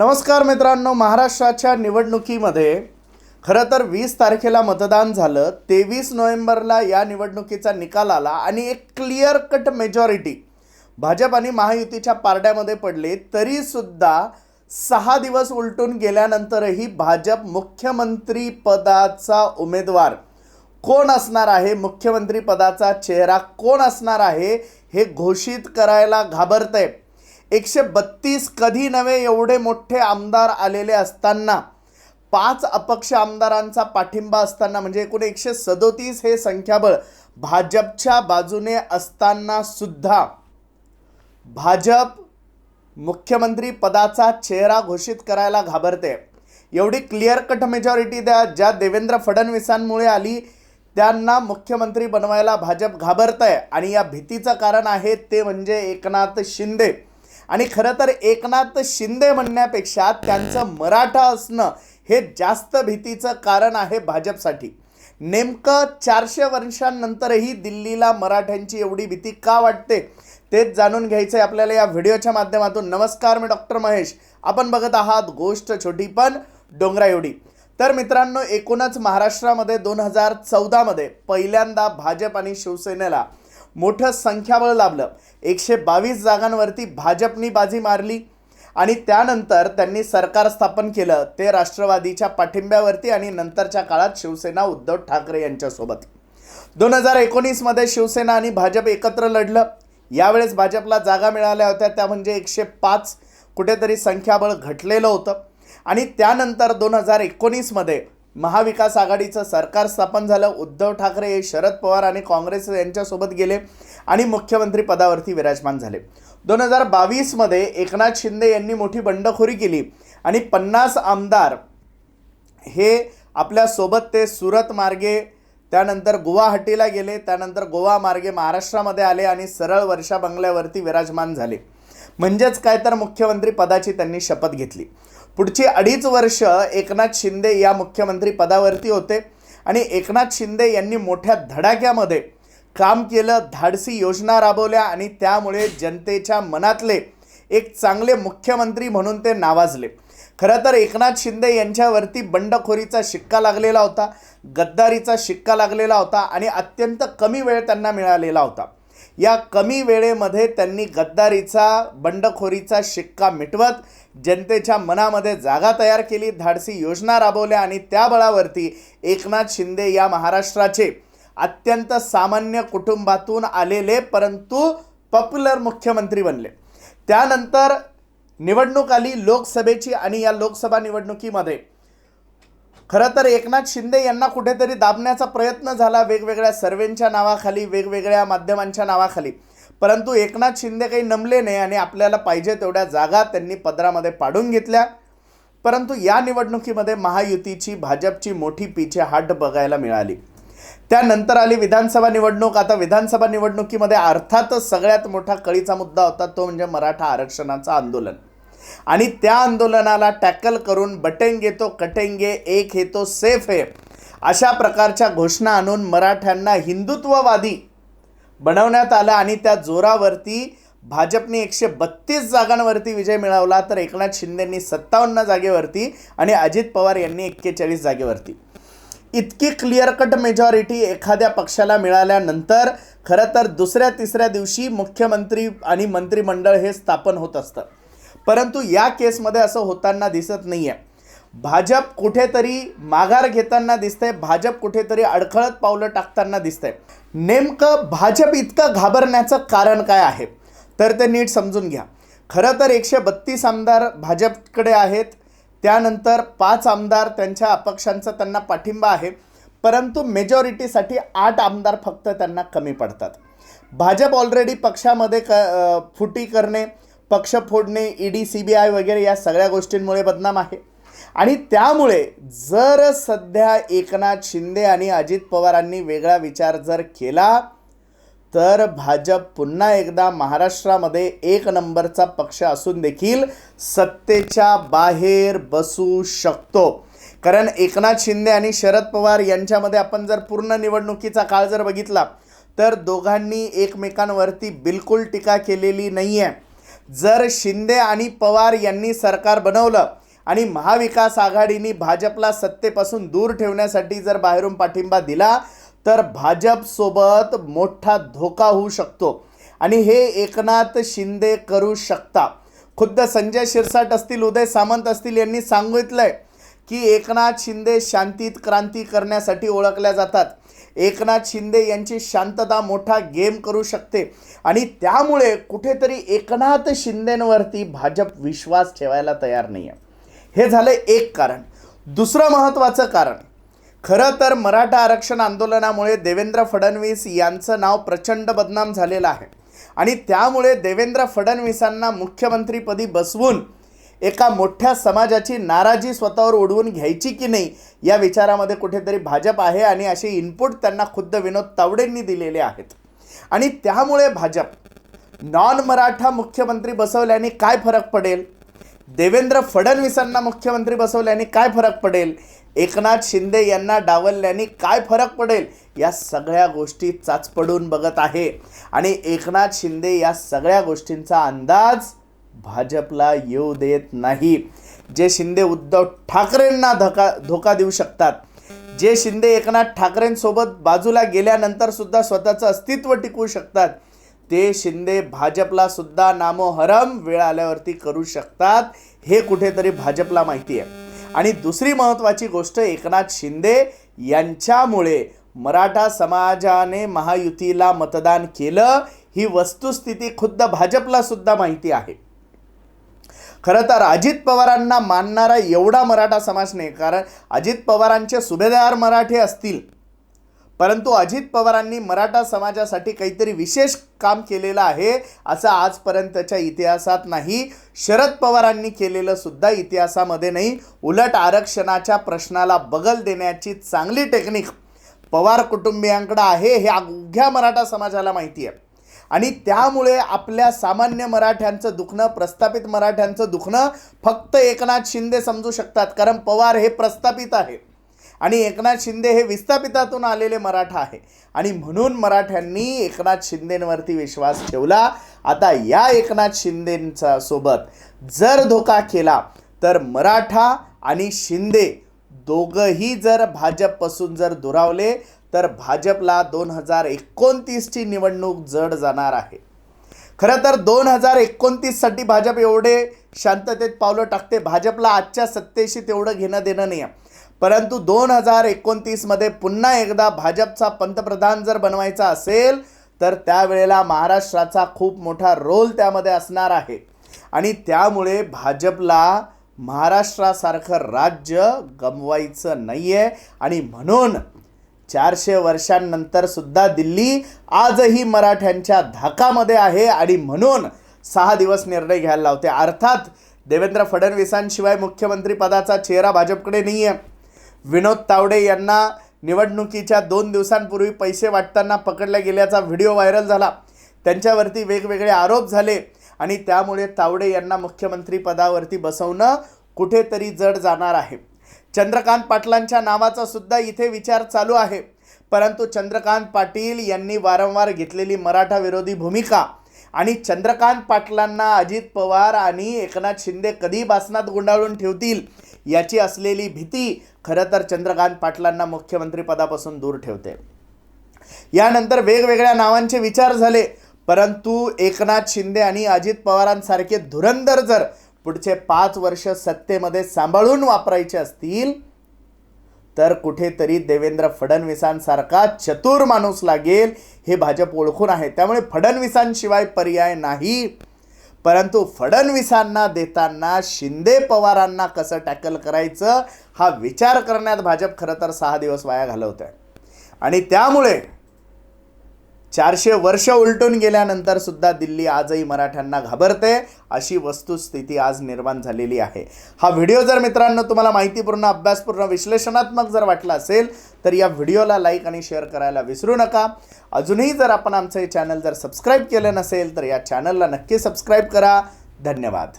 नमस्कार मित्रांनो महाराष्ट्राच्या निवडणुकीमध्ये खरं तर वीस तारखेला मतदान झालं तेवीस नोव्हेंबरला या निवडणुकीचा निकाल आला आणि एक क्लिअर कट मेजॉरिटी भाजप आणि महायुतीच्या पारड्यामध्ये पडले. तरीसुद्धा सहा दिवस उलटून गेल्यानंतरही भाजप मुख्यमंत्री पदाचा उमेदवार कोण असणार आहे? मुख्यमंत्री पदाचा चेहरा कोण असणार आहे? हे घोषित करायला घाबरत आहे एकशे बत्तीस कधी नव्हे एवढे मोठे आमदार आलेले असताना. पाच अपक्ष आमदारांचा पाठिंबा असताना म्हणजे एकूण एकशे सदोतीस हे संख्याबळ भाजपच्या बाजूने असताना सुद्धा. भाजप मुख्यमंत्री पदाचा चेहरा घोषित करायला घाबरते. एवढी क्लिअर कट मेजॉरिटी द्या ज्या देवेंद्र फडणवीसांमुळे आली त्यांना मुख्यमंत्री बनवायला भाजप घाबरत आहे आणि या भीतीचं कारण आहे ते म्हणजे एकनाथ शिंदे. आणि खरं तर एकनाथ शिंदे म्हणण्यापेक्षा त्यांचं मराठा असणं हे जास्त भीतीचं कारण आहे भाजपसाठी. नेमकं चारशे वर्षांनंतरही दिल्लीला मराठ्यांची एवढी भीती का वाटते तेच जाणून घ्यायचं आहे आपल्याला या व्हिडिओच्या माध्यमातून. नमस्कार मी डॉक्टर महेश. आपण बघत आहात गोष्ट छोटी पण डोंगरा एवढी. तर मित्रांनो एकूणच महाराष्ट्रामध्ये दोन हजार चौदामध्ये पहिल्यांदा भाजप आणि शिवसेनेला मोठं संख्याबळ लाभलं. एकशे बावीस जागांवरती भाजपनी बाजी मारली आणि त्यानंतर त्यांनी सरकार स्थापन केलं. ते राष्ट्रवादीच्या पाठिंब्यावरती आणि नंतरच्या काळात शिवसेना उद्धव ठाकरे यांच्यासोबत. दोन हजार एकोणीसमध्ये शिवसेना आणि भाजप एकत्र लढलं. यावेळेस भाजपला जागा मिळाल्या होत्या. त्या म्हणजे एकशे पाच कुठेतरी संख्याबळ घटलेलं होतं. आणि त्यानंतर दोन हजार एकोणीसमध्ये महाविकास आघाडीचं सरकार स्थापन झालं. उद्धव ठाकरे हे शरद पवार आणि काँग्रेस यांच्यासोबत गेले आणि मुख्यमंत्री पदावरती विराजमान झाले. दोन हजार बावीसमध्ये एकनाथ शिंदे यांनी मोठी बंडखोरी केली आणि पन्नास आमदार हे आपल्यासोबत ते सुरत मार्गे त्यानंतर गुवाहाटीला गेले त्यानंतर गोवा मार्गे महाराष्ट्रामध्ये आले आणि सरळ वर्षा बंगल्यावरती विराजमान झाले. म्हणजेच काय तर मुख्यमंत्री पदाची त्यांनी शपथ घेतली. पुढची अडीच वर्ष एकनाथ शिंदे या मुख्यमंत्री पदावरती होते आणि एकनाथ शिंदे यांनी मोठ्या धडाक्यामध्ये काम केलं धाडसी योजना राबवल्या आणि त्यामुळे जनतेच्या मनातले एक चांगले मुख्यमंत्री म्हणून ते नावाजले. खरं तर एकनाथ शिंदे यांच्यावरती बंडखोरीचा शिक्का लागलेला होता गद्दारीचा शिक्का लागलेला होता आणि अत्यंत कमी वेळ त्यांना मिळालेला होता. या कमी वेळेमध्ये त्यांनी गद्दारीचा बंडखोरीचा शिक्का मिटवत जनतेच्या मनामध्ये जागा तयार केली धाडसी योजना राबवल्या आणि त्या बळावरती एकनाथ शिंदे या महाराष्ट्राचे अत्यंत सामान्य कुटुंबातून आलेले परंतु पॉप्युलर मुख्यमंत्री बनले. त्यानंतर निवडणूक आली लोकसभेची आणि या लोकसभा निवडणुकीमध्ये. खरं तर एकनाथ शिंदे यांना कुठेतरी दाबण्याचा प्रयत्न झाला वेगवेगळ्या सर्वेंच्या नावाखाली वेगवेगळ्या माध्यमांच्या नावाखाली. परंतु एकनाथ शिंदे काही नमले नाही आणि आपल्याला पाहिजे तेवढ्या जागा त्यांनी पदरामध्ये पाडून घेतल्या. परंतु या निवडणुकीमध्ये महायुतीची भाजपची मोठी पीछे हाट बघायला मिळाली. त्यानंतर आली विधानसभा निवडणूक. आता विधानसभा निवडणुकीमध्ये अर्थातच सगळ्यात मोठा कळीचा मुद्दा होता तो म्हणजे मराठा आरक्षणाचं आंदोलन. आणि त्या आंदोलनाला टॅकल करून बटेंगे तो कटेंगे एक हे तो सेफ आहे अशा प्रकारच्या घोषणा आणून मराठ्यांना हिंदुत्ववादी बनवण्यात आलं आणि त्या जोरावरती भाजपने एकशे बत्तीस जागांवरती विजय मिळवला. तर एकनाथ शिंदेंनी सत्तावन्न जागेवरती आणि अजित पवार यांनी एक्केचाळीस जागेवरती. इतकी क्लिअर कट मेजॉरिटी एखाद्या पक्षाला मिळाल्यानंतर खरं तर दुसऱ्या तिसऱ्या दिवशी मुख्यमंत्री आणि मंत्रिमंडळ हे स्थापन होत असतं. परंतु या केसमध्ये असं होताना दिसत नाही आहे भाजप कुठेतरी माघार घेताना दिसतंय भाजप कुठेतरी अडखळत पावलं टाकताना दिसतंय. नेमकं भाजप इतकं घाबरण्याचं कारण काय आहे? तर ते नीट समजून घ्या. खरं तर एकशे बत्तीस आमदार भाजपकडे आहेत. त्यानंतर पाच आमदार त्यांच्या अपक्षांचा त्यांना पाठिंबा आहे. परंतु मेजॉरिटीसाठी आठ आमदार फक्त त्यांना कमी पडतात. भाजप ऑलरेडी पक्षामध्ये क फुटी करणे पक्ष फोडणे E D C B I वगैरे या सगळ्या गोष्टींमुळे बदनाम आहे. आणि त्यामुळे जर सध्या एकनाथ शिंदे आणि अजित पवारांनी वेगळा विचार जर केला तर भाजप पुन्हा एकदा महाराष्ट्रामध्ये एक नंबरचा पक्ष असून देखील सत्तेच्या बाहेर बसू शकतो. कारण एकनाथ शिंदे आणि शरद पवार यांच्यामध्ये आपण जर पूर्ण निवडणुकीचा काळ जर बघितला तर दोघांनी एकमेकांवरती बिलकुल टीका केलेली नाही आहे जर शिंदे आणि पवार यांनी सरकार बनवलं आणि महाविकास आघाडीने भाजपला सत्तेपासून दूर ठेवण्यासाठी जर बाहेरून पाठिंबा दिला तर भाजपसोबत मोठा धोका होऊ शकतो. आणि हे एकनाथ शिंदे करू शकता. खुद्द संजय शिरसाट असतील उदय सामंत असतील यांनी सांगितलंय की एकनाथ शिंदे शांतीत क्रांती करण्यासाठी ओळखल्या जातात. एकनाथ शिंदे यांची शांतता मोठा गेम करू शकते. आणि त्यामुळे कुठेतरी एकनाथ शिंदेंवरती भाजप विश्वास ठेवायला तयार नाही आहे हे झालं एक कारण. दुसरं महत्त्वाचं कारण. खरं तर मराठा आरक्षण आंदोलनामुळे देवेंद्र फडणवीस यांचं नाव प्रचंड बदनाम झालेलं आहे. आणि त्यामुळे देवेंद्र फडणवीसांना मुख्यमंत्रीपदी बसवून एका मोठ्या समाजाची नाराजी स्वतःवर ओढवून घ्यायची की नाही या विचारामध्ये कुठेतरी भाजप आहे आणि असे इनपुट त्यांना खुद्द विनोद तावडेंनी दिलेले आहेत. आणि त्यामुळे भाजप नॉन मराठा मुख्यमंत्री बसवल्याने काय फरक पडेल? देवेंद्र फडणवीसांना मुख्यमंत्री बसवल्याने काय फरक पडेल? एकनाथ शिंदे यांना डावलल्याने काय फरक पडेल? या सगळ्या गोष्टी चाचपडून बघत आहे. आणि एकनाथ शिंदे या सगळ्या गोष्टींचा अंदाज भाजपला येऊ देत नाही. जे शिंदे उद्धव ठाकरेंना धोका धोका देऊ शकतात जे शिंदे एकनाथ ठाकरेंसोबत बाजूला गेल्यानंतर सुद्धा स्वतःचं अस्तित्व टिकवू शकतात ते शिंदे भाजपला सुद्धा नामोहरम वेळ आल्यावरती करू शकतात हे कुठेतरी भाजपला माहिती आहे. आणि दुसरी महत्त्वाची गोष्ट एकनाथ शिंदे यांच्यामुळे मराठा समाजाने महायुतीला मतदान केलं ही वस्तुस्थिती खुद्द भाजपला सुद्धा माहिती आहे. खरं तर अजित पवारांना मानणारा एवढा मराठा समाज नाही कारण अजित पवारांचे सुभेदार मराठे असतील परंतु अजित पवारांनी मराठा समाजासाठी काहीतरी विशेष काम केलेलं आहे असं आजपर्यंतच्या इतिहासात नाही. शरद पवारांनी केलेलं सुद्धा इतिहासामध्ये नाही. उलट आरक्षणाच्या प्रश्नाला बगल देण्याची चांगली टेक्निक पवार कुटुंबियांकडं आहे हे अवघ्या मराठा समाजाला माहिती आहे. आणि त्यामुळे आपल्या सामान्य मराठ्यांचं दुखणं प्रस्थापित मराठ्यांचं दुखणं फक्त एकनाथ शिंदे समजू शकतात कारण पवार हे प्रस्थापित आहे आणि एकनाथ शिंदे हे विस्थापितातून आलेले मराठा आहे. आणि म्हणून मराठ्यांनी एकनाथ शिंदेंवरती विश्वास ठेवला. आता या एकनाथ शिंदेंचा सोबत जर धोका केला तर मराठा आणि शिंदे दोघंही जर भाजपपासून जर दुरावले तर भाजपला दोन हजार एकोणतीसची निवडणूक जड जाणार आहे. खरं तर दोन हजार एकोणतीससाठी भाजप एवढे शांततेत पावलं टाकते. भाजपला आजच्या सत्तेशी तेवढं घेणं देणं नाही आहे परंतु दोन हजार एकोणतीसमध्ये पुन्हा एकदा भाजपचा पंतप्रधान जर बनवायचा असेल तर त्यावेळेला महाराष्ट्राचा खूप मोठा रोल त्यामध्ये असणार आहे. आणि त्यामुळे भाजपला महाराष्ट्रासारखं राज्य गमवायचं नाही आहे आणि म्हणून चारशे वर्षांनंतर सुद्धा दिल्ली आजही मराठ्यांच्या धाकामध्ये आहे आणि म्हणून सहा दिवस निर्णय घ्यायला लावते. अर्थात देवेंद्र फडणवीसांशिवाय मुख्यमंत्री पदाचा चेहरा भाजपकडे नाही आहे विनोद तावडे यांना निवडणुकीच्या दोन दिवसांपूर्वी पैसे वाटताना पकडल्या गेल्याचा व्हिडिओ व्हायरल झाला. त्यांच्यावरती वेगवेगळे आरोप झाले आणि त्यामुळे तावडे यांना मुख्यमंत्री पदावरती बसवणं कुठेतरी जड जाणार आहे. चंद्रकांत पाटलांच्या नावाचा सुद्धा इथे विचार चालू आहे. परंतु चंद्रकांत पाटील यांनी वारंवार घेतलेली मराठा विरोधी भूमिका आणि चंद्रकांत पाटलांना अजित पवार आणि एकनाथ शिंदे कधी बासनात गुंडाळून ठेवतील याची असलेली भीती खरं तर चंद्रकांत पाटलांना मुख्यमंत्रीपदापासून दूर ठेवते. यानंतर वेगवेगळ्या नावांचे विचार झाले परंतु एकनाथ शिंदे आणि अजित पवारांसारखे धुरंधर जर पुढचे पाच वर्ष सत्तेमध्ये सांभाळून वापरायचे असतील तर कुठेतरी देवेंद्र फडणवीसांसारखा चतुर माणूस लागेल हे भाजप ओळखून आहे. त्यामुळे फडणवीसांशिवाय पर्याय नाही. परंतु फडणवीसांना देताना शिंदे पवारांना कसं टॅकल करायचं हा विचार करण्यात भाजप खरं तर सहा दिवस वाया घालवत आहे आणि त्यामुळे चारशे वर्ष उलटून गेल्यानंतर सुद्धा दिल्ली आजही मराठ्यांना घाबरते अशी वस्तुस्थिती आज निर्माण झालेली आहे. हा व्हिडिओ जर मित्रांनो तुम्हाला माहितीपूर्ण अभ्यासपूर्ण विश्लेषणात्मक जर वाटला असेल तर या व्हिडिओला लाईक आणि शेअर करायला विसरू नका. अजूनही जर आपण आमचं हे चॅनल जर सबस्क्राईब केलं नसेल तर या चॅनलला नक्की सबस्क्राईब करा. धन्यवाद.